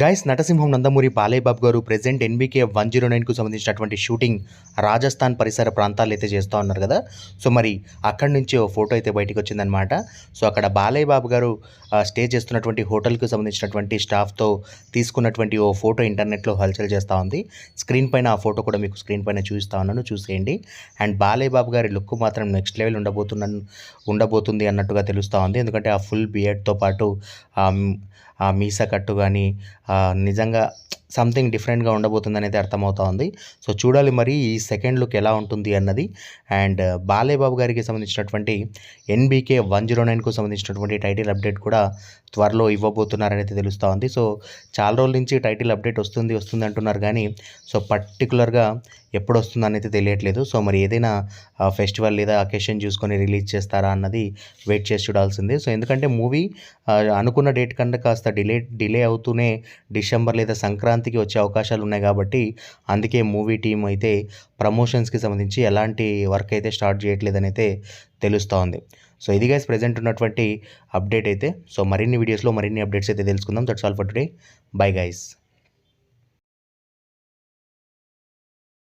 Guys నటసింహం Nandamuri Balayyababu గారు present NBK one zero నైన్కు సంబంధించినటువంటి షూటింగ్ రాజస్థాన్ పరిసర ప్రాంతాలు అయితే చేస్తూ ఉన్నారు కదా. సో మరి అక్కడి నుంచి ఓ ఫోటో అయితే బయటకు వచ్చిందనమాట సో అక్కడ బాలయ్యబాబు గారు స్టే చేస్తున్నటువంటి హోటల్కు సంబంధించినటువంటి స్టాఫ్తో తీసుకున్నటువంటి ఓ ఫోటో ఇంటర్నెట్లో హల్చల్ చేస్తూ ఉంది. స్క్రీన్ పైన ఆ ఫోటో కూడా మీకు స్క్రీన్ పైన చూపిస్తా ఉన్నాను చూసేయండి. అండ్ బాలయ్యబాబు గారి లుక్ మాత్రం నెక్స్ట్ లెవెల్ ఉండబోతున్న ఉండబోతుంది అన్నట్టుగా తెలుస్తూ ఉంది. ఎందుకంటే ఆ ఫుల్ బియర్డ్తో పాటు ఆ మీసకట్టు కట్టు కానీ నిజంగా సంథింగ్ డిఫరెంట్గా ఉండబోతుంది అనేది అర్థమవుతా ఉంది సో చూడాలి మరి ఈ సెకండ్ లుక్ ఎలా ఉంటుంది అన్నది. అండ్ uh, బాలేబాబు గారికి సంబంధించినటువంటి ఎన్బీకే వన్ జీరో నైన్కు సంబంధించినటువంటి టైటిల్ అప్డేట్ కూడా త్వరలో ఇవ్వబోతున్నారనేది తెలుస్తూ ఉంది సో చాలా రోజుల నుంచి టైటిల్ అప్డేట్ వస్తుంది వస్తుంది అంటున్నారు కానీ సో పర్టికులర్గా ఎప్పుడు వస్తుందని అనేది తెలియట్లేదు. సో మరి ఏదైనా uh, ఫెస్టివల్ లేదా అకేషన్ చూసుకొని రిలీజ్ చేస్తారా అన్నది వెయిట్ చేసి చూడాల్సిందే. సో ఎందుకంటే మూవీ uh, అనుకున్న డేట్ కన్నా కాస్త డిలే డిలే అవుతూనే డిసెంబర్ లేదా సంక్రాంతి సంక్రాంతికి వచ్చే అవకాశాలు ఉన్నాయి కాబట్టి అందుకే మూవీ టీం అయితే ప్రమోషన్స్కి సంబంధించి ఎలాంటి వర్క్ అయితే స్టార్ట్ చేయట్లేదని అయితే తెలుస్తూ ఉంది సో ఇది గైస్ ప్రజెంట్ ఉన్నటువంటి అప్డేట్ అయితే. సో మరిన్ని వీడియోస్లో మరిన్ని అప్డేట్స్ అయితే తెలుసుకుందాం. That's all for today bye guys